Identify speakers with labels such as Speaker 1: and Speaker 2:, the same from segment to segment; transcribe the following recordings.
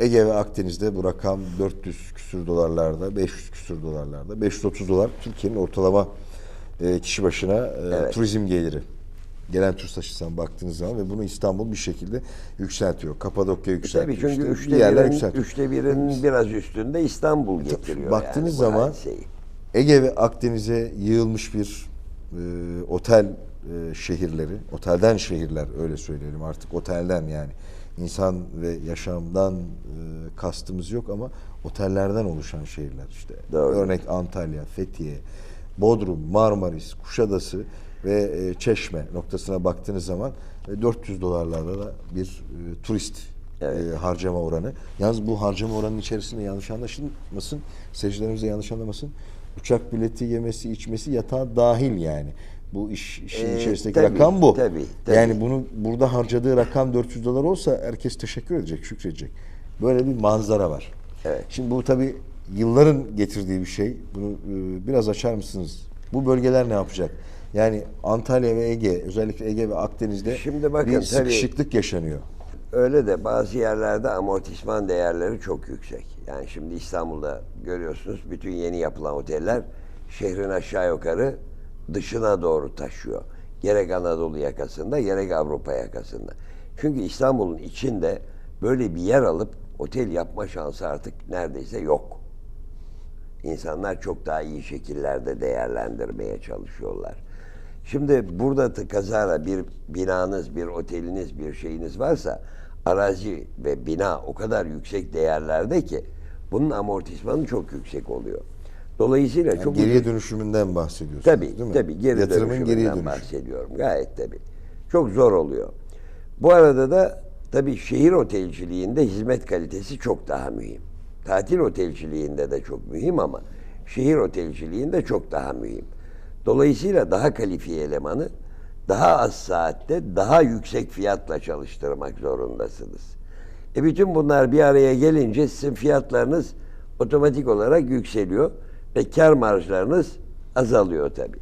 Speaker 1: Ege ve Akdeniz'de bu rakam 400 küsür dolarlarda, 500 küsür dolarlarda. 530 dolar Türkiye'nin ortalama e, kişi başına e,
Speaker 2: Evet.
Speaker 1: turizm geliri. Gelen turist açısından baktığınız zaman ve bunu İstanbul bir şekilde yükseltiyor. Kapadokya yükseltiyor.
Speaker 2: Tabii çünkü
Speaker 1: işte.
Speaker 2: üçte
Speaker 1: bir yerler
Speaker 2: birin,
Speaker 1: yükseltiyor.
Speaker 2: üçte birin biraz üstünde İstanbul getiriyor.
Speaker 1: Baktığınız
Speaker 2: yani
Speaker 1: zaman
Speaker 2: hadiseyi.
Speaker 1: Ege ve Akdeniz'e yığılmış bir e, otel e, şehirleri, otelden şehirler öyle söyleyelim artık otelden yani insan ve yaşamdan e, kastımız yok ama otellerden oluşan şehirler işte.
Speaker 2: Doğru.
Speaker 1: Örnek Antalya, Fethiye, Bodrum, Marmaris, Kuşadası ve e, Çeşme noktasına baktığınız zaman e, 400 dolarlarla da bir e, turist
Speaker 2: Evet.
Speaker 1: e, harcama oranı. Yalnız bu harcama oranının içerisinde yanlış anlaşılmasın, seyircilerimiz de yanlış anlamasın. Uçak bileti, yemesi, içmesi yatağa dahil yani. Bu iş, işin
Speaker 2: Ee,
Speaker 1: içerisindeki
Speaker 2: tabii,
Speaker 1: rakam bu.
Speaker 2: tabii, tabii.
Speaker 1: Yani bunu burada harcadığı rakam 400 dolar olsa herkes teşekkür edecek, şükredecek. Böyle bir manzara var.
Speaker 2: Evet.
Speaker 1: Şimdi bu tabii yılların getirdiği bir şey. Bunu e, biraz açar mısınız? Bu bölgeler ne yapacak? Yani Antalya ve Ege, özellikle Ege ve Akdeniz'de
Speaker 2: Şimdi bakın,
Speaker 1: bir
Speaker 2: tabii-
Speaker 1: sıkışıklık yaşanıyor.
Speaker 2: Öyle de bazı yerlerde amortisman değerleri çok yüksek. Yani şimdi İstanbul'da görüyorsunuz bütün yeni yapılan oteller şehrin aşağı yukarı dışına doğru taşıyor. Gerek Anadolu yakasında gerek Avrupa yakasında. Çünkü İstanbul'un içinde böyle bir yer alıp otel yapma şansı artık neredeyse yok. İnsanlar çok daha iyi şekillerde değerlendirmeye çalışıyorlar. Şimdi burada t- kazara bir binanız, bir oteliniz, bir şeyiniz varsa arazi ve bina o kadar yüksek değerlerde ki bunun amortismanı çok yüksek oluyor. Dolayısıyla
Speaker 1: Yani
Speaker 2: çok
Speaker 1: geriye
Speaker 2: ucuz-
Speaker 1: dönüşümünden bahsediyorsunuz
Speaker 2: Tabii,
Speaker 1: değil mi?
Speaker 2: tabii geri
Speaker 1: Yatırımın
Speaker 2: dönüşümünden
Speaker 1: geriye dönüşümü.
Speaker 2: bahsediyorum. Gayet tabii. Çok zor oluyor. Bu arada da tabii şehir otelciliğinde hizmet kalitesi çok daha mühim. Tatil otelciliğinde de çok mühim ama şehir otelciliğinde çok daha mühim. Dolayısıyla daha kalifiye elemanı daha az saatte daha yüksek fiyatla çalıştırmak zorundasınız. E bütün bunlar bir araya gelince sizin fiyatlarınız otomatik olarak yükseliyor ve kar marjlarınız azalıyor tabii.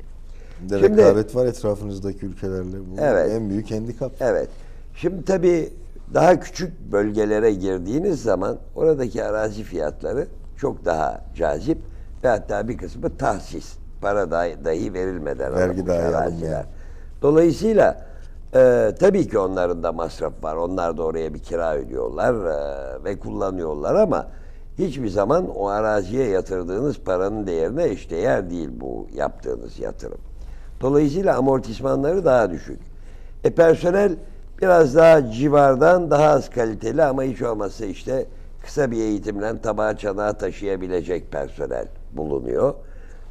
Speaker 1: De
Speaker 2: Şimdi-
Speaker 1: rekabet var etrafınızdaki ülkelerle. Bu
Speaker 2: Evet.
Speaker 1: en büyük handikap.
Speaker 2: Evet. Şimdi tabii daha küçük bölgelere girdiğiniz zaman oradaki arazi fiyatları çok daha cazip ve hatta bir kısmı tahsis. Para dahi, dahi verilmeden
Speaker 1: Vergi dahi
Speaker 2: araziler.
Speaker 1: alınmayan.
Speaker 2: Dolayısıyla e, tabii ki onların da masraf var. Onlar da oraya bir kira ödüyorlar e, ve kullanıyorlar ama hiçbir zaman o araziye yatırdığınız paranın değerine eşdeğer değil bu yaptığınız yatırım. Dolayısıyla amortismanları daha düşük. E personel biraz daha civardan daha az kaliteli ama hiç olmazsa işte kısa bir eğitimle tabağı çanağı taşıyabilecek personel bulunuyor.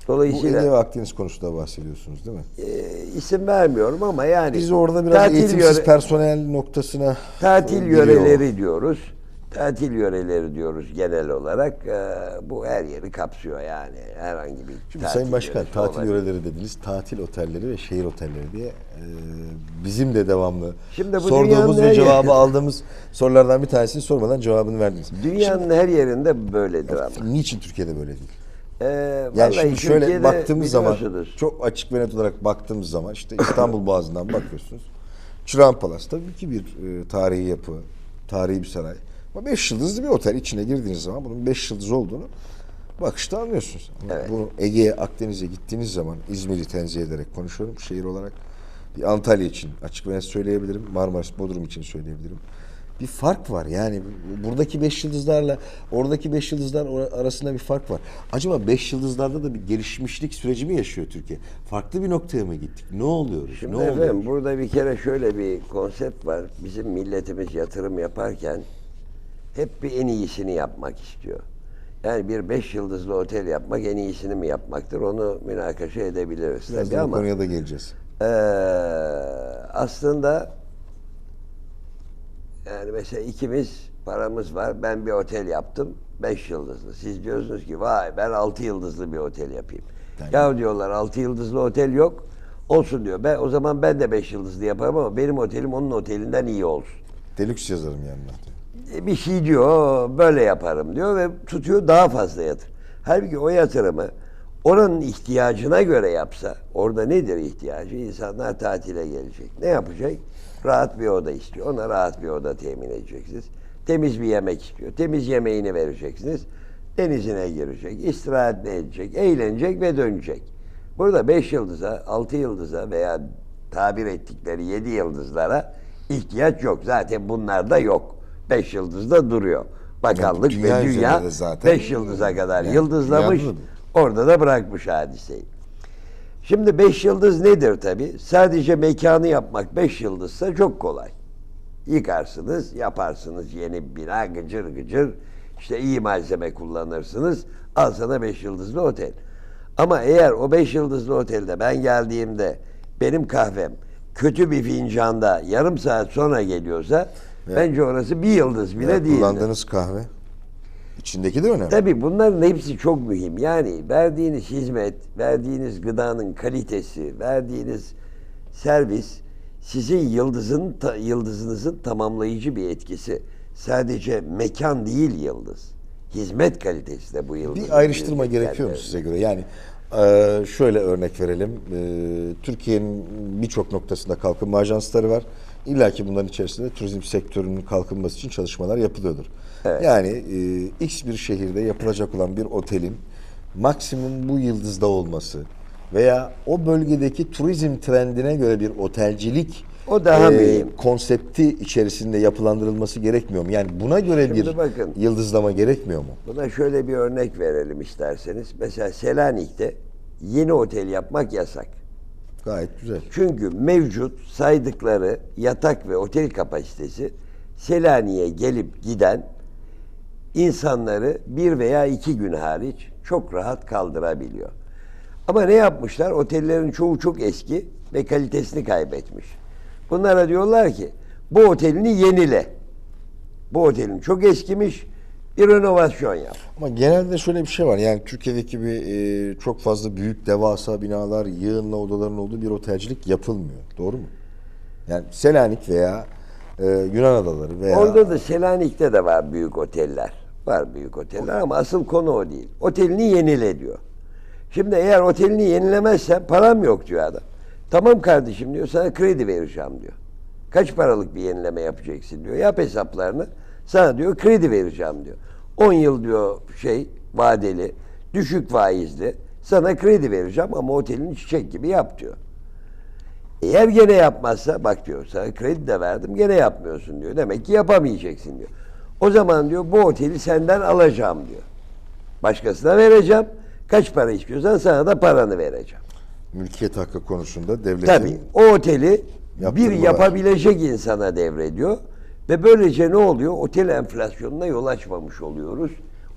Speaker 1: Bu
Speaker 2: Dolayısıyla
Speaker 1: Ege ve Akdeniz konusunda bahsediyorsunuz değil mi?
Speaker 2: e, isim vermiyorum ama yani
Speaker 1: Biz orada biraz
Speaker 2: tatil
Speaker 1: eğitimsiz
Speaker 2: yöre-
Speaker 1: personel noktasına
Speaker 2: tatil
Speaker 1: giriyor.
Speaker 2: yöreleri diyoruz. Tatil yöreleri diyoruz genel olarak. E, bu her yeri kapsıyor yani. Herhangi bir
Speaker 1: Şimdi
Speaker 2: tatil
Speaker 1: Sayın Başkan
Speaker 2: yöresi
Speaker 1: tatil
Speaker 2: olabilir.
Speaker 1: yöreleri dediniz. Tatil otelleri ve şehir otelleri diye e, bizim de devamlı
Speaker 2: Şimdi bu
Speaker 1: sorduğumuz ve cevabı
Speaker 2: yerinde-
Speaker 1: aldığımız sorulardan bir tanesini sormadan cevabını verdiniz.
Speaker 2: Dünyanın her yerinde böyledir ama.
Speaker 1: Şimdi, niçin Türkiye'de böyle değil?
Speaker 2: E,
Speaker 1: Yani şimdi şöyle
Speaker 2: Türkiye'de
Speaker 1: baktığımız zaman çok açık ve net olarak baktığımız zaman işte İstanbul Boğazı'ndan bakıyorsunuz. Çırağan Palas tabii ki bir e, tarihi yapı, tarihi bir saray. Ama beş yıldızlı bir otel içine girdiğiniz zaman bunun beş yıldız olduğunu bakışta anlıyorsunuz. Ama
Speaker 2: Evet.
Speaker 1: bunu Ege'ye, Akdeniz'e gittiğiniz zaman İzmir'i tenzih ederek konuşuyorum şehir olarak. Bir Antalya için açık ve net söyleyebilirim. Marmaris, Bodrum için söyleyebilirim. Bir fark var yani buradaki beş yıldızlarla oradaki beş yıldızlar arasında bir fark var. Acaba beş yıldızlarda da bir gelişmişlik süreci mi yaşıyor Türkiye? Farklı bir noktaya mı gittik? Ne oluyoruz?
Speaker 2: Şimdi
Speaker 1: ne
Speaker 2: efendim burada bir kere şöyle bir konsept var. Bizim milletimiz yatırım yaparken hep bir en iyisini yapmak istiyor. Yani bir beş yıldızlı otel yapmak en iyisini mi yapmaktır onu münakaşa edebiliriz
Speaker 1: Biraz
Speaker 2: tabii ama
Speaker 1: konuya da geleceğiz.
Speaker 2: eee, aslında yani mesela ikimiz paramız var. Ben bir otel yaptım. Beş yıldızlı. Siz diyorsunuz ki vay ben altı yıldızlı bir otel yapayım.
Speaker 1: Yani-
Speaker 2: Ya diyorlar altı yıldızlı otel yok. Olsun diyor. Ben o zaman ben de beş yıldızlı yaparım ama benim otelim onun otelinden iyi olsun.
Speaker 1: Deluxe yazarım yanına.
Speaker 2: E, bir şey diyor böyle yaparım diyor ve tutuyor daha fazla yatır. Halbuki o yatırımı oranın ihtiyacına göre yapsa orada nedir ihtiyacı? İnsanlar tatile gelecek. Ne yapacak? Rahat bir oda istiyor. Ona rahat bir oda temin edeceksiniz. Temiz bir yemek istiyor. Temiz yemeğini vereceksiniz. Denizine girecek, istirahat edecek, eğlenecek ve dönecek. Burada 5 yıldıza, 6 yıldıza veya tabir ettikleri 7 yıldızlara ihtiyaç yok. Zaten bunlar da yok. 5 yıldızda duruyor. Bakanlık
Speaker 1: Yani dünya
Speaker 2: ve dünya
Speaker 1: zaten-
Speaker 2: 5 yıldıza kadar
Speaker 1: Yani
Speaker 2: yıldızlamış. Orada da bırakmış hadiseyi. Şimdi 5 yıldız nedir tabi? Sadece mekanı yapmak 5 yıldızsa çok kolay. Yıkarsınız, yaparsınız yeni bina gıcır gıcır. İşte iyi malzeme kullanırsınız. Al sana 5 yıldızlı otel. Ama eğer o 5 yıldızlı otelde ben geldiğimde benim kahvem kötü bir fincanda yarım saat sonra geliyorsa bence orası bir yıldız bile
Speaker 1: Ya
Speaker 2: değil.
Speaker 1: Kullandığınız kahve. İçindeki de önemli.
Speaker 2: Tabii bunların hepsi çok mühim. Yani verdiğiniz hizmet, verdiğiniz gıdanın kalitesi, verdiğiniz servis sizin yıldızın ta- yıldızınızın tamamlayıcı bir etkisi. Sadece mekan değil yıldız. Hizmet kalitesi de bu yıldız.
Speaker 1: Bir ayrıştırma gerekiyor mu size göre? Yani e, şöyle örnek verelim. E, Türkiye'nin birçok noktasında kalkınma ajansları var. İlla ki bunların içerisinde turizm sektörünün kalkınması için çalışmalar yapılıyordur. Yani e, X bir şehirde yapılacak olan bir otelin maksimum bu yıldızda olması veya o bölgedeki turizm trendine göre bir otelcilik
Speaker 2: O daha mühim.
Speaker 1: konsepti içerisinde yapılandırılması gerekmiyor mu? Yani buna göre
Speaker 2: Şimdi
Speaker 1: bir
Speaker 2: bakın.
Speaker 1: yıldızlama gerekmiyor mu?
Speaker 2: Buna şöyle bir örnek verelim isterseniz. Mesela Selanik'te yeni otel yapmak yasak.
Speaker 1: Gayet güzel.
Speaker 2: Çünkü mevcut saydıkları yatak ve otel kapasitesi Selanik'e gelip giden insanları bir veya iki gün hariç çok rahat kaldırabiliyor. Ama ne yapmışlar? Otellerin çoğu çok eski ve kalitesini kaybetmiş. Bunlara diyorlar ki bu otelini yenile. Bu otelin çok eskimiş bir renovasyon yap.
Speaker 1: Ama genelde şöyle bir şey var. Yani Türkiye'deki bir e, çok fazla büyük devasa binalar, yığınla odaların olduğu bir otelcilik yapılmıyor. Doğru mu? Yani Selanik veya e, Yunan adaları veya
Speaker 2: Orada da Selanik'te de var büyük oteller. Var büyük oteller ama asıl konu o değil. Otelini yenile diyor. Şimdi eğer otelini yenilemezsen param yok diyor adam. Tamam kardeşim diyor sana kredi vereceğim diyor. Kaç paralık bir yenileme yapacaksın diyor. Yap hesaplarını. Sana diyor kredi vereceğim diyor. 10 yıl diyor şey vadeli, düşük faizli. Sana kredi vereceğim ama otelini çiçek gibi yap diyor. Eğer gene yapmazsa bak diyor sana kredi de verdim gene yapmıyorsun diyor. Demek ki yapamayacaksın diyor. O zaman diyor bu oteli senden alacağım diyor. Başkasına vereceğim. Kaç para istiyorsan sana da paranı vereceğim.
Speaker 1: mülkiyet hakkı konusunda devletin
Speaker 2: Tabii o oteli bir yapabilecek insana devrediyor. Ve böylece ne oluyor? Otel enflasyonuna yol açmamış oluyoruz.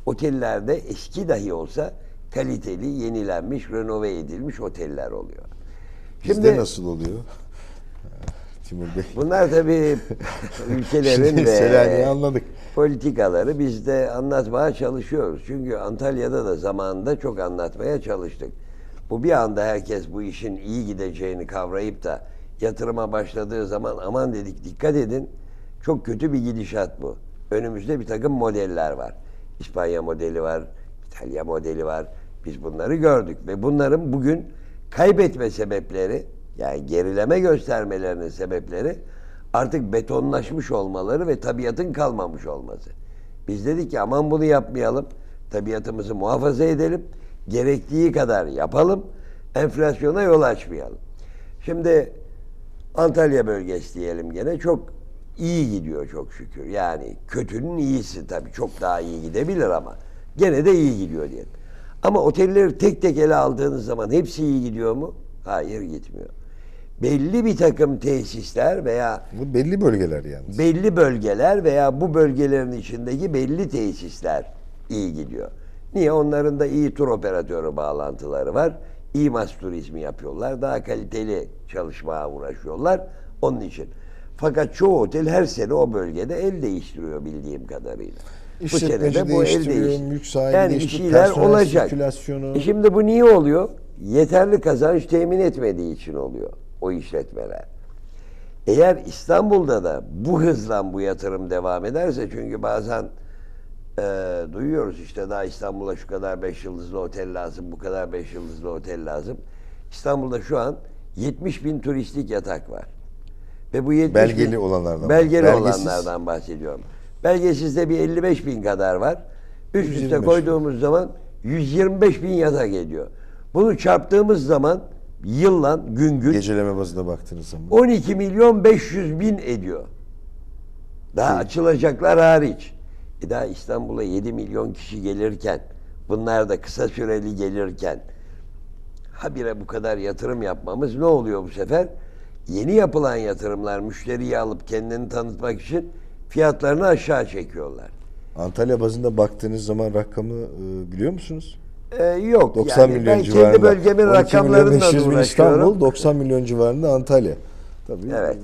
Speaker 2: Otellerde eski dahi olsa kaliteli, yenilenmiş, renove edilmiş oteller oluyor.
Speaker 1: bizde nasıl oluyor? Timur Bey.
Speaker 2: Bunlar tabii ülkelerin
Speaker 1: Şimdi
Speaker 2: ve
Speaker 1: anladık.
Speaker 2: politikaları biz de anlatmaya çalışıyoruz. Çünkü Antalya'da da zamanında çok anlatmaya çalıştık. Bu bir anda herkes bu işin iyi gideceğini kavrayıp da yatırıma başladığı zaman aman dedik dikkat edin çok kötü bir gidişat bu. Önümüzde bir takım modeller var. İspanya modeli var, İtalya modeli var. Biz bunları gördük ve bunların bugün kaybetme sebepleri yani gerileme göstermelerinin sebepleri artık betonlaşmış olmaları ve tabiatın kalmamış olması. Biz dedik ki aman bunu yapmayalım. Tabiatımızı muhafaza edelim. Gerektiği kadar yapalım. Enflasyona yol açmayalım. Şimdi Antalya bölgesi diyelim gene çok iyi gidiyor çok şükür. Yani kötünün iyisi tabii çok daha iyi gidebilir ama gene de iyi gidiyor diyelim. Ama otelleri tek tek ele aldığınız zaman hepsi iyi gidiyor mu? Hayır gitmiyor. Belli bir takım tesisler veya
Speaker 1: Bu belli bölgeler yalnız.
Speaker 2: belli bölgeler veya bu bölgelerin içindeki belli tesisler iyi gidiyor. Niye? Onların da iyi tur operatörü bağlantıları var. İyi mas turizmi yapıyorlar. Daha kaliteli çalışmaya uğraşıyorlar. Onun için. Fakat çoğu otel her sene o bölgede el değiştiriyor bildiğim kadarıyla.
Speaker 1: İşletmeci değiştiriyor,
Speaker 2: değiş-
Speaker 1: mülk sahibi
Speaker 2: yani bir
Speaker 1: değiştiriyor,
Speaker 2: şeyler olacak. E şimdi bu niye oluyor? Yeterli kazanç temin etmediği için oluyor o işletmeler. Eğer İstanbul'da da bu hızla bu yatırım devam ederse çünkü bazen e, duyuyoruz işte daha İstanbul'a şu kadar beş yıldızlı otel lazım, bu kadar beş yıldızlı otel lazım. İstanbul'da şu an 70 bin turistik yatak var. Ve bu 70
Speaker 1: Belgeli
Speaker 2: bin-
Speaker 1: olanlardan.
Speaker 2: belgeli
Speaker 1: Belgesiz.
Speaker 2: olanlardan bahsediyorum. Belki sizde bir 55 bin kadar var. Üst üste
Speaker 1: 125 bin.
Speaker 2: koyduğumuz zaman 125 bin yatak ediyor. Bunu çarptığımız zaman yılla gün gün
Speaker 1: Geceleme bazında baktığınız zaman.
Speaker 2: 12 milyon 500 bin ediyor. Daha açılacaklar hariç. E daha İstanbul'a 7 milyon kişi gelirken, bunlar da kısa süreli gelirken, habire bu kadar yatırım yapmamız ne oluyor bu sefer? Yeni yapılan yatırımlar müşteriyi alıp kendini tanıtmak için fiyatlarını aşağı çekiyorlar.
Speaker 1: Antalya bazında baktığınız zaman rakamı e, biliyor musunuz?
Speaker 2: Ee, yok
Speaker 1: 90
Speaker 2: yani
Speaker 1: milyon
Speaker 2: ben
Speaker 1: civarında.
Speaker 2: kendi bölgemin
Speaker 1: 12 milyon
Speaker 2: rakamlarından
Speaker 1: 500 bin
Speaker 2: uğraşıyorum.
Speaker 1: İstanbul, 90 milyon civarında Antalya. Tabii
Speaker 2: Evet.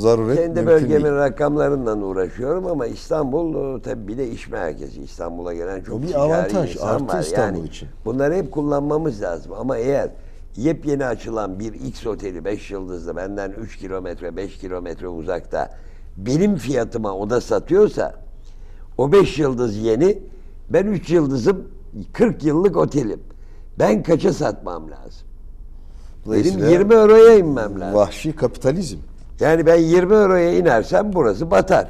Speaker 1: zaruret
Speaker 2: Kendi bölgemin
Speaker 1: değil.
Speaker 2: rakamlarından uğraşıyorum ama İstanbul e, tabii bir de iş merkezi. İstanbul'a gelen çok
Speaker 1: O bir avantaj,
Speaker 2: insan
Speaker 1: artı
Speaker 2: var.
Speaker 1: İstanbul
Speaker 2: yani
Speaker 1: için.
Speaker 2: Bunları hep kullanmamız lazım ama eğer yepyeni açılan bir X oteli 5 yıldızlı benden 3 kilometre 5 kilometre uzakta benim fiyatıma oda satıyorsa o 5 yıldız yeni ben 3 yıldızım 40 yıllık otelim. Ben kaça satmam lazım? Benim
Speaker 1: Dolayısıyla
Speaker 2: 20 euroya inmem lazım.
Speaker 1: Vahşi kapitalizm.
Speaker 2: Yani ben 20 euroya inersem burası batar.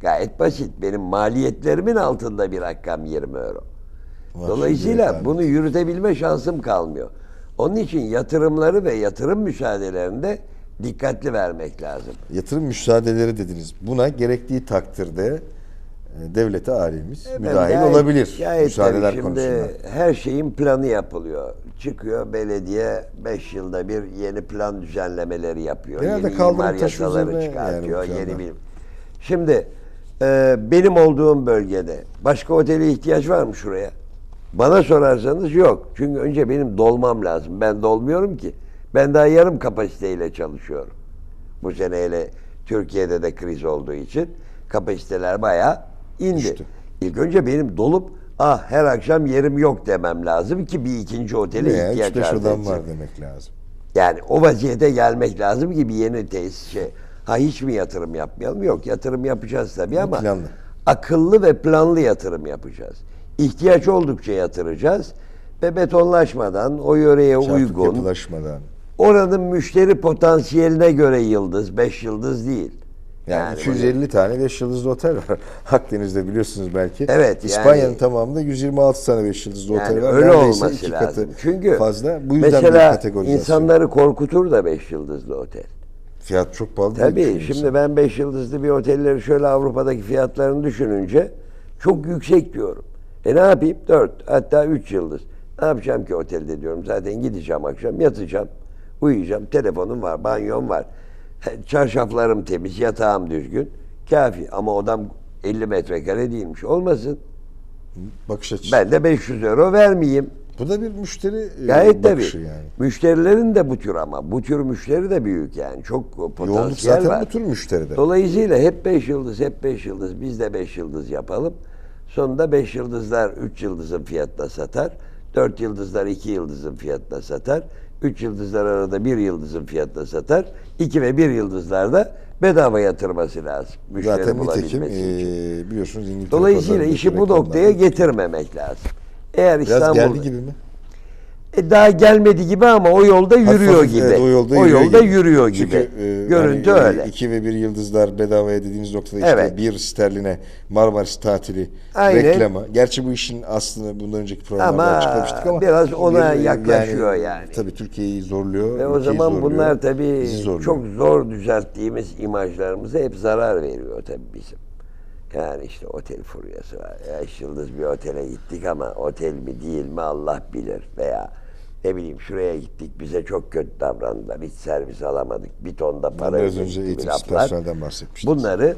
Speaker 2: Gayet basit. Benim maliyetlerimin altında bir rakam 20 euro.
Speaker 1: Vahşi
Speaker 2: Dolayısıyla bunu yürütebilme şansım kalmıyor. Onun için yatırımları ve yatırım müsaadelerinde dikkatli vermek lazım.
Speaker 1: Yatırım müsaadeleri dediniz. Buna gerektiği takdirde e, devlete alemiz
Speaker 2: Ben
Speaker 1: müdahil
Speaker 2: gayet-
Speaker 1: olabilir.
Speaker 2: gayet
Speaker 1: müsaadeler
Speaker 2: şimdi
Speaker 1: konusunda.
Speaker 2: her şeyin planı yapılıyor. Çıkıyor belediye 5 yılda bir yeni plan düzenlemeleri yapıyor.
Speaker 1: Genelde
Speaker 2: yeni imar yasaları çıkartıyor.
Speaker 1: yani
Speaker 2: yeni bir... Şimdi e, benim olduğum bölgede başka otele ihtiyaç var mı şuraya? Bana sorarsanız yok. Çünkü önce benim dolmam lazım. Ben dolmuyorum ki. Ben daha yarım kapasiteyle çalışıyorum. Bu sene hele Türkiye'de de kriz olduğu için kapasiteler bayağı indi.
Speaker 1: Düştü.
Speaker 2: İlk önce benim dolup ah her akşam yerim yok demem lazım ki bir ikinci otele
Speaker 1: Veya
Speaker 2: ihtiyaç
Speaker 1: 3-5
Speaker 2: arz etsin.
Speaker 1: var demek lazım.
Speaker 2: Yani o vaziyete gelmek lazım ki bir yeni tesis şey. Ha hiç mi yatırım yapmayalım? Yok yatırım yapacağız tabii ama
Speaker 1: planlı.
Speaker 2: akıllı ve planlı yatırım yapacağız. İhtiyaç oldukça yatıracağız ve betonlaşmadan o yöreye
Speaker 1: Çarpık
Speaker 2: uygun
Speaker 1: yapılaşmadan.
Speaker 2: oranın müşteri potansiyeline göre yıldız, beş yıldız değil.
Speaker 1: Yani,
Speaker 2: böyle-
Speaker 1: 250 tane 5 yıldızlı otel var. Akdeniz'de biliyorsunuz belki.
Speaker 2: Evet,
Speaker 1: İspanya'nın
Speaker 2: yani-
Speaker 1: tamamında 126 tane 5 yıldızlı
Speaker 2: Yani
Speaker 1: otel var.
Speaker 2: öyle
Speaker 1: Neredeyse
Speaker 2: olması
Speaker 1: iki
Speaker 2: lazım.
Speaker 1: katı
Speaker 2: Çünkü
Speaker 1: fazla. Bu yüzden
Speaker 2: mesela insanları korkutur da beş yıldızlı otel.
Speaker 1: Fiyat çok pahalı
Speaker 2: Tabii
Speaker 1: düşünüyorsun.
Speaker 2: şimdi ben 5 yıldızlı bir otelleri şöyle Avrupa'daki fiyatlarını düşününce çok yüksek diyorum. E ne yapayım? 4 hatta 3 yıldız. Ne yapacağım ki otelde diyorum. Zaten gideceğim akşam yatacağım. Uyuyacağım. Telefonum var, banyom var. Çarşaflarım temiz, yatağım düzgün. Kafi ama odam 50 metrekare değilmiş. Olmasın.
Speaker 1: Bakış açısı.
Speaker 2: Ben de 500 euro vermeyeyim.
Speaker 1: Bu da bir müşteri e,
Speaker 2: Gayet tabii.
Speaker 1: bakışı yani.
Speaker 2: Müşterilerin de bu tür ama. Bu tür müşteri de büyük yani. Çok
Speaker 1: Yoğunluk
Speaker 2: potansiyel
Speaker 1: zaten
Speaker 2: var.
Speaker 1: bu tür müşteride.
Speaker 2: Dolayısıyla hep 5 yıldız, hep 5 yıldız. Biz de 5 yıldız yapalım. Sonunda 5 yıldızlar 3 yıldızın fiyatına satar. 4 yıldızlar 2 yıldızın fiyatına satar. 3 yıldızlar arada 1 yıldızın fiyatına satar. 2 ve 1 yıldızlar da bedava yatırması lazım. Müşteri
Speaker 1: Zaten nitekim e, biliyorsunuz İngiltere
Speaker 2: Dolayısıyla işi bu noktaya getirmemek lazım. Eğer
Speaker 1: Biraz
Speaker 2: İstanbul
Speaker 1: geldi gibi mi?
Speaker 2: E, daha gelmedi gibi ama o yolda yürüyor
Speaker 1: Hafif,
Speaker 2: gibi.
Speaker 1: evet, o yolda,
Speaker 2: o
Speaker 1: yürüyor,
Speaker 2: yolda
Speaker 1: gibi.
Speaker 2: yürüyor gibi.
Speaker 1: Çünkü, e,
Speaker 2: Görüntü
Speaker 1: hani,
Speaker 2: öyle.
Speaker 1: iki ve bir yıldızlar bedavaya dediğiniz noktada işte
Speaker 2: Evet.
Speaker 1: bir sterline Marmaris tatili
Speaker 2: Aynen.
Speaker 1: reklama. Gerçi bu işin aslında bundan önceki programlarda
Speaker 2: Ama
Speaker 1: açıklamıştık ama
Speaker 2: biraz ona
Speaker 1: bir,
Speaker 2: yaklaşıyor yani.
Speaker 1: Tabii Türkiye'yi zorluyor.
Speaker 2: Ve o zaman
Speaker 1: zorluyor,
Speaker 2: bunlar tabii çok zor düzelttiğimiz imajlarımıza hep zarar veriyor tabii bizim. Yani işte otel furyası var. Beş yıldız bir otele gittik ama otel mi değil mi Allah bilir. Veya ne bileyim şuraya gittik bize çok kötü davrandılar. Hiç servis alamadık. Bir ton da para
Speaker 1: Biraz
Speaker 2: ödedik
Speaker 1: önce
Speaker 2: laflar.
Speaker 1: personelden bahsetmiştiniz.
Speaker 2: Bunları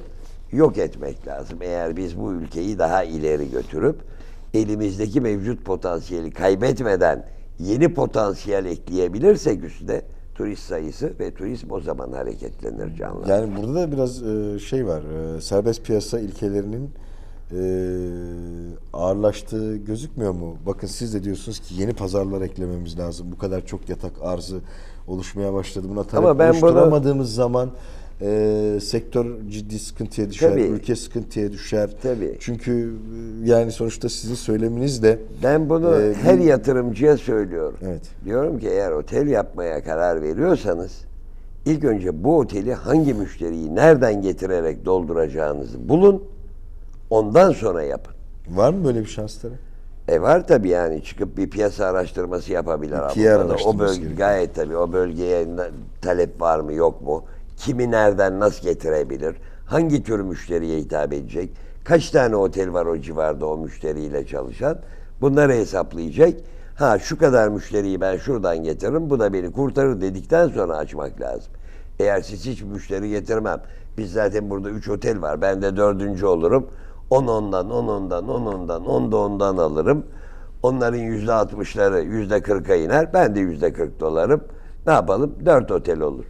Speaker 2: yok etmek lazım. Eğer biz bu ülkeyi daha ileri götürüp elimizdeki mevcut potansiyeli kaybetmeden yeni potansiyel ekleyebilirsek üstüne turist sayısı ve turizm o zaman hareketlenir canlı.
Speaker 1: Yani burada da biraz e, şey var. e, serbest piyasa ilkelerinin e, ağırlaştığı gözükmüyor mu? Bakın siz de diyorsunuz ki yeni pazarlar eklememiz lazım. Bu kadar çok yatak arzı oluşmaya başladı. Buna talep
Speaker 2: Ama ben bunu-
Speaker 1: oluşturamadığımız zaman e, sektör ciddi sıkıntıya düşer,
Speaker 2: Tabii.
Speaker 1: ülke sıkıntıya düşer.
Speaker 2: Tabii.
Speaker 1: Çünkü e, yani sonuçta sizin söyleminiz de
Speaker 2: Ben bunu
Speaker 1: Ee,
Speaker 2: her
Speaker 1: bu-
Speaker 2: yatırımcıya söylüyorum.
Speaker 1: Evet.
Speaker 2: Diyorum ki eğer otel yapmaya karar veriyorsanız ilk önce bu oteli hangi müşteriyi nereden getirerek dolduracağınızı bulun. Ondan sonra yapın.
Speaker 1: Var mı böyle bir şansları?
Speaker 2: E var tabii yani çıkıp bir piyasa araştırması yapabilir. Avrupa'da. O bölge
Speaker 1: gerekiyor.
Speaker 2: gayet tabii o bölgeye talep var mı yok mu? Kimi nereden nasıl getirebilir? Hangi tür müşteriye hitap edecek? Kaç tane otel var o civarda o müşteriyle çalışan? Bunları hesaplayacak. Ha şu kadar müşteriyi ben şuradan getiririm bu da beni kurtarır dedikten sonra açmak lazım. Eğer siz hiç müşteri getirmem. Biz zaten burada üç otel var. Ben de dördüncü olurum. On ondan, on ondan, on ondan, on da ondan alırım. Onların yüzde altmışları yüzde kırka iner. Ben de yüzde kırk dolarım. Ne yapalım? Dört otel olur.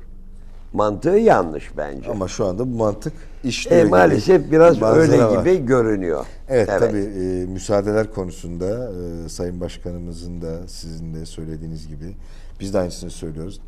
Speaker 2: Mantığı yanlış bence.
Speaker 1: Ama şu anda bu mantık işliyor.
Speaker 2: E,
Speaker 1: gibi.
Speaker 2: maalesef biraz
Speaker 1: Manzara
Speaker 2: öyle
Speaker 1: var.
Speaker 2: gibi görünüyor.
Speaker 1: Evet, tabii e, müsaadeler konusunda e, Sayın Başkanımızın da sizin de söylediğiniz gibi biz de aynısını söylüyoruz.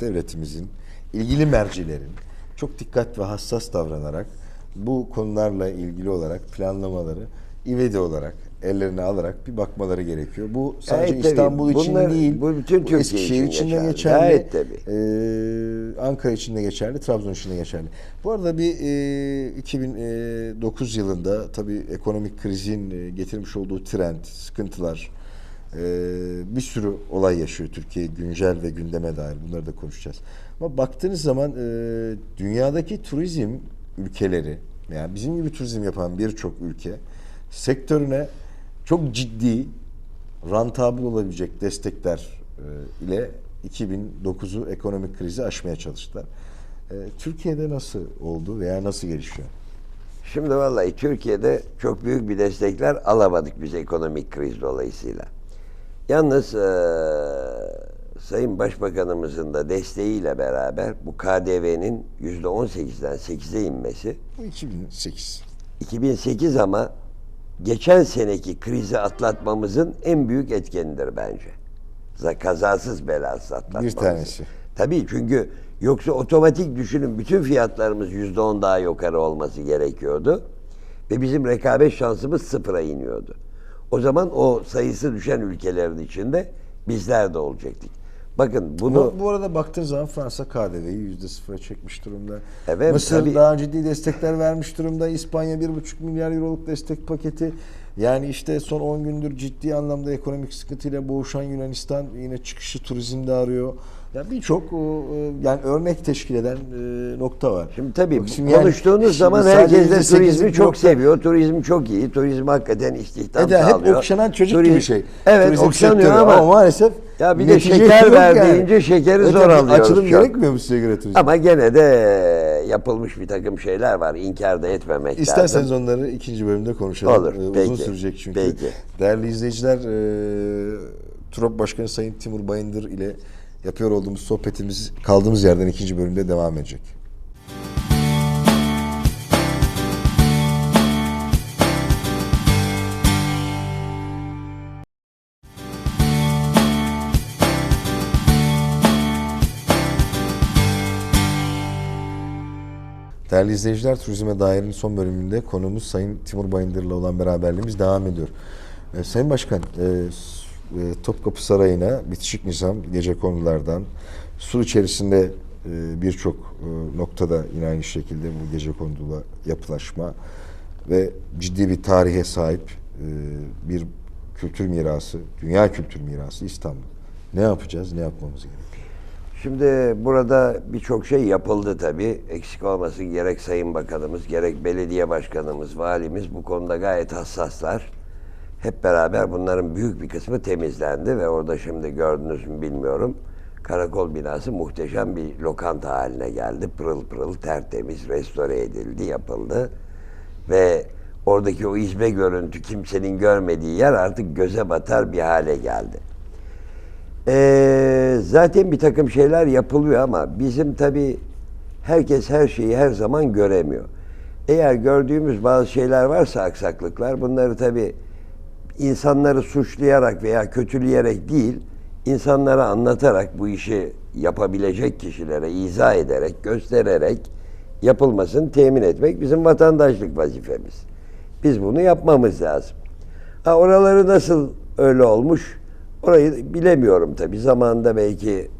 Speaker 1: Devletimizin, ilgili mercilerin çok dikkat ve hassas davranarak bu konularla ilgili olarak planlamaları ivedi olarak ellerine alarak bir bakmaları gerekiyor. Bu sadece
Speaker 2: Gayet tabii.
Speaker 1: İstanbul için
Speaker 2: Bunlar-
Speaker 1: değil,
Speaker 2: bu bütün Türkiye
Speaker 1: Eskişehir
Speaker 2: için
Speaker 1: için de
Speaker 2: geçerli.
Speaker 1: geçerli.
Speaker 2: Gayet tabii.
Speaker 1: Ee, Ankara için de geçerli, Trabzon için de geçerli. Bu arada bir e, 2009 yılında tabii ekonomik krizin e, getirmiş olduğu trend, sıkıntılar, e, bir sürü olay yaşıyor Türkiye güncel ve gündeme dair. Bunları da konuşacağız. Ama baktığınız zaman e, dünyadaki turizm ülkeleri, yani bizim gibi turizm yapan birçok ülke sektörüne çok ciddi rantabıl olabilecek destekler e, ile 2009'u ekonomik krizi aşmaya çalıştılar. E, Türkiye'de nasıl oldu veya nasıl gelişiyor?
Speaker 2: Şimdi vallahi Türkiye'de çok büyük bir destekler alamadık biz ekonomik kriz dolayısıyla. Yalnız eee, Sayın Başbakanımızın da desteğiyle beraber bu KDV'nin yüzde 18'den 8'e inmesi
Speaker 1: Bu 2008.
Speaker 2: 2008 ama geçen seneki krizi atlatmamızın en büyük etkenidir bence. Za- Kazasız belasız atlatmamız.
Speaker 1: tanesi.
Speaker 2: Tabii çünkü yoksa otomatik düşünün bütün fiyatlarımız yüzde on daha yukarı olması gerekiyordu. Ve bizim rekabet şansımız sıfıra iniyordu. O zaman o sayısı düşen ülkelerin içinde bizler de olacaktık. Bakın bunu
Speaker 1: Ama bu arada baktığınız zaman Fransa KDV'yi yüzde sıfıra çekmiş durumda.
Speaker 2: Evet,
Speaker 1: Mısır
Speaker 2: tabii.
Speaker 1: daha ciddi destekler vermiş durumda. İspanya 1,5 milyar euroluk destek paketi. Yani işte son 10 gündür ciddi anlamda ekonomik sıkıntıyla boğuşan Yunanistan yine çıkışı turizmde arıyor. Ya birçok o, e, yani örnek teşkil eden e, nokta var.
Speaker 2: Şimdi tabii
Speaker 1: Bak şimdi yani
Speaker 2: konuştuğunuz
Speaker 1: şimdi
Speaker 2: zaman herkes de
Speaker 1: %8'lik
Speaker 2: turizmi çok
Speaker 1: nokta-
Speaker 2: seviyor. Turizm çok iyi. Turizm hakikaten istihdam
Speaker 1: Eda hep
Speaker 2: sağlıyor.
Speaker 1: okşanan çocuk
Speaker 2: Turizm-
Speaker 1: gibi şey.
Speaker 2: Evet
Speaker 1: Turizm
Speaker 2: okşanıyor
Speaker 1: sektörü.
Speaker 2: ama,
Speaker 1: maalesef
Speaker 2: Ya bir de şeker
Speaker 1: yok
Speaker 2: ver
Speaker 1: yani.
Speaker 2: şekeri
Speaker 1: Evet,
Speaker 2: zor alıyoruz
Speaker 1: Açılım
Speaker 2: çok.
Speaker 1: gerekmiyor mu size göre turizm?
Speaker 2: ama gene de yapılmış bir takım şeyler var. İnkar da etmemek
Speaker 1: İsterseniz
Speaker 2: lazım.
Speaker 1: onları ikinci bölümde konuşalım.
Speaker 2: Olur,
Speaker 1: Ee, Uzun
Speaker 2: peki.
Speaker 1: sürecek çünkü.
Speaker 2: Peki.
Speaker 1: Değerli izleyiciler, e, TUROP Başkanı Sayın Timur Bayındır ile yapıyor olduğumuz sohbetimiz kaldığımız yerden ikinci bölümde devam edecek. Değerli izleyiciler, Turizme Dair'in son bölümünde konuğumuz Sayın Timur Bayındır'la olan beraberliğimiz devam ediyor. Ee, Sayın Başkan, e, Topkapı Sarayı'na bitişik nizam gece konulardan, sur içerisinde e, birçok e, noktada yine aynı şekilde bu gece konulu yapılaşma ve ciddi bir tarihe sahip bir kültür mirası, dünya kültür mirası İstanbul. Ne yapacağız, ne yapmamız gerekiyor?
Speaker 2: Şimdi burada birçok şey yapıldı tabii. Eksik olmasın gerek Sayın Bakanımız, gerek belediye başkanımız, valimiz bu konuda gayet hassaslar. Hep beraber bunların büyük bir kısmı temizlendi ve orada şimdi gördünüz mü bilmiyorum. Karakol binası muhteşem bir lokanta haline geldi. Pırıl pırıl tertemiz restore edildi, yapıldı. Ve oradaki o izbe görüntü kimsenin görmediği yer artık göze batar bir hale geldi. Ee, zaten bir takım şeyler yapılıyor ama bizim tabii herkes her şeyi her zaman göremiyor. Eğer gördüğümüz bazı şeyler varsa aksaklıklar bunları tabii insanları suçlayarak veya kötüleyerek değil, insanlara anlatarak bu işi yapabilecek kişilere izah ederek, göstererek yapılmasını temin etmek bizim vatandaşlık vazifemiz. Biz bunu yapmamız lazım. Ha oraları nasıl öyle olmuş? Orayı bilemiyorum tabii. Zamanında belki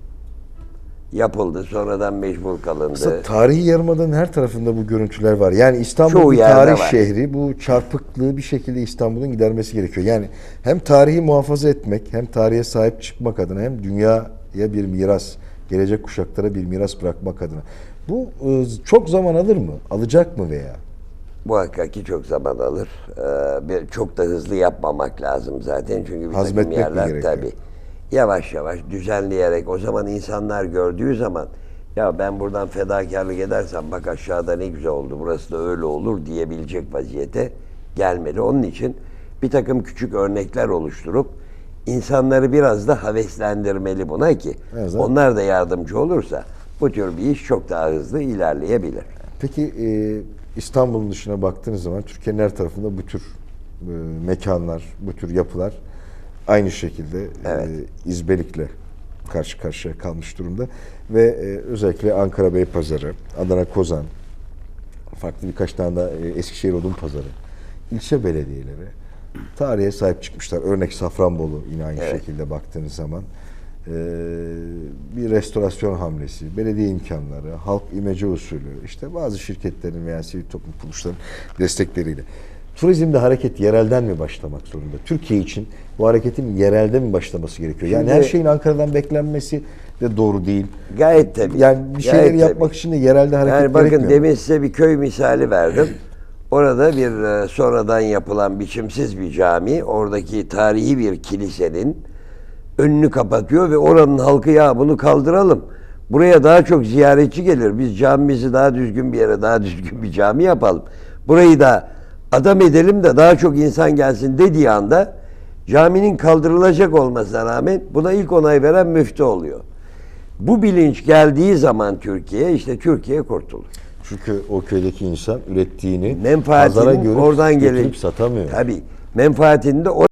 Speaker 2: yapıldı. Sonradan mecbur kalındı.
Speaker 1: Aslında tarihi yarımadanın her tarafında bu görüntüler var. Yani İstanbul
Speaker 2: Çoğu
Speaker 1: bir tarih
Speaker 2: var.
Speaker 1: şehri. Bu çarpıklığı bir şekilde İstanbul'un gidermesi gerekiyor. Yani hem tarihi muhafaza etmek, hem tarihe sahip çıkmak adına hem dünyaya bir miras, gelecek kuşaklara bir miras bırakmak adına. Bu e, çok zaman alır mı? Alacak mı veya?
Speaker 2: Muhakkak çok zaman alır. Ee, çok da hızlı yapmamak lazım zaten. Çünkü bir takım
Speaker 1: Hazmetmek mi
Speaker 2: yerler tabii yavaş yavaş düzenleyerek o zaman insanlar gördüğü zaman ya ben buradan fedakarlık edersem bak aşağıda ne güzel oldu burası da öyle olur diyebilecek vaziyete gelmeli. Onun için bir takım küçük örnekler oluşturup insanları biraz da haveslendirmeli buna ki
Speaker 1: Evet.
Speaker 2: onlar da yardımcı olursa bu tür bir iş çok daha hızlı ilerleyebilir.
Speaker 1: Peki e, İstanbul'un dışına baktığınız zaman Türkiye'nin her tarafında bu tür e, mekanlar, bu tür yapılar aynı şekilde
Speaker 2: Evet.
Speaker 1: e, izbelikle karşı karşıya kalmış durumda. Ve e, özellikle Ankara Beypazarı, Adana Kozan, farklı birkaç tane daha e, Eskişehir Odun Pazarı, ilçe belediyeleri tarihe sahip çıkmışlar. Örnek Safranbolu yine aynı
Speaker 2: Evet.
Speaker 1: şekilde baktığınız zaman. e, bir restorasyon hamlesi, belediye imkanları, halk imece usulü, işte bazı şirketlerin veya sivil toplum kuruluşlarının destekleriyle. Turizmde hareket yerelden mi başlamak zorunda? Türkiye için bu hareketin yerelde mi başlaması gerekiyor? Yani
Speaker 2: Şimdi-
Speaker 1: her şeyin Ankara'dan beklenmesi de doğru değil.
Speaker 2: Gayet tabii.
Speaker 1: Yani bir
Speaker 2: Gayet
Speaker 1: şeyleri yapmak
Speaker 2: tabii.
Speaker 1: için de yerelde hareket
Speaker 2: Yani bakın
Speaker 1: gerekmiyor.
Speaker 2: demin size bir köy misali verdim. Orada bir e, sonradan yapılan biçimsiz bir cami, oradaki tarihi bir kilisenin önünü kapatıyor ve oranın halkı ya bunu kaldıralım. Buraya daha çok ziyaretçi gelir. Biz camimizi daha düzgün bir yere, daha düzgün bir cami yapalım. Burayı da adam edelim de daha çok insan gelsin dediği anda caminin kaldırılacak olmasına rağmen buna ilk onay veren müftü oluyor. Bu bilinç geldiği zaman Türkiye işte Türkiye kurtulur.
Speaker 1: Çünkü o köydeki insan ürettiğini pazara
Speaker 2: Menfaatinin
Speaker 1: görüp
Speaker 2: oradan gelip
Speaker 1: satamıyor.
Speaker 2: Tabii. Menfaatini de o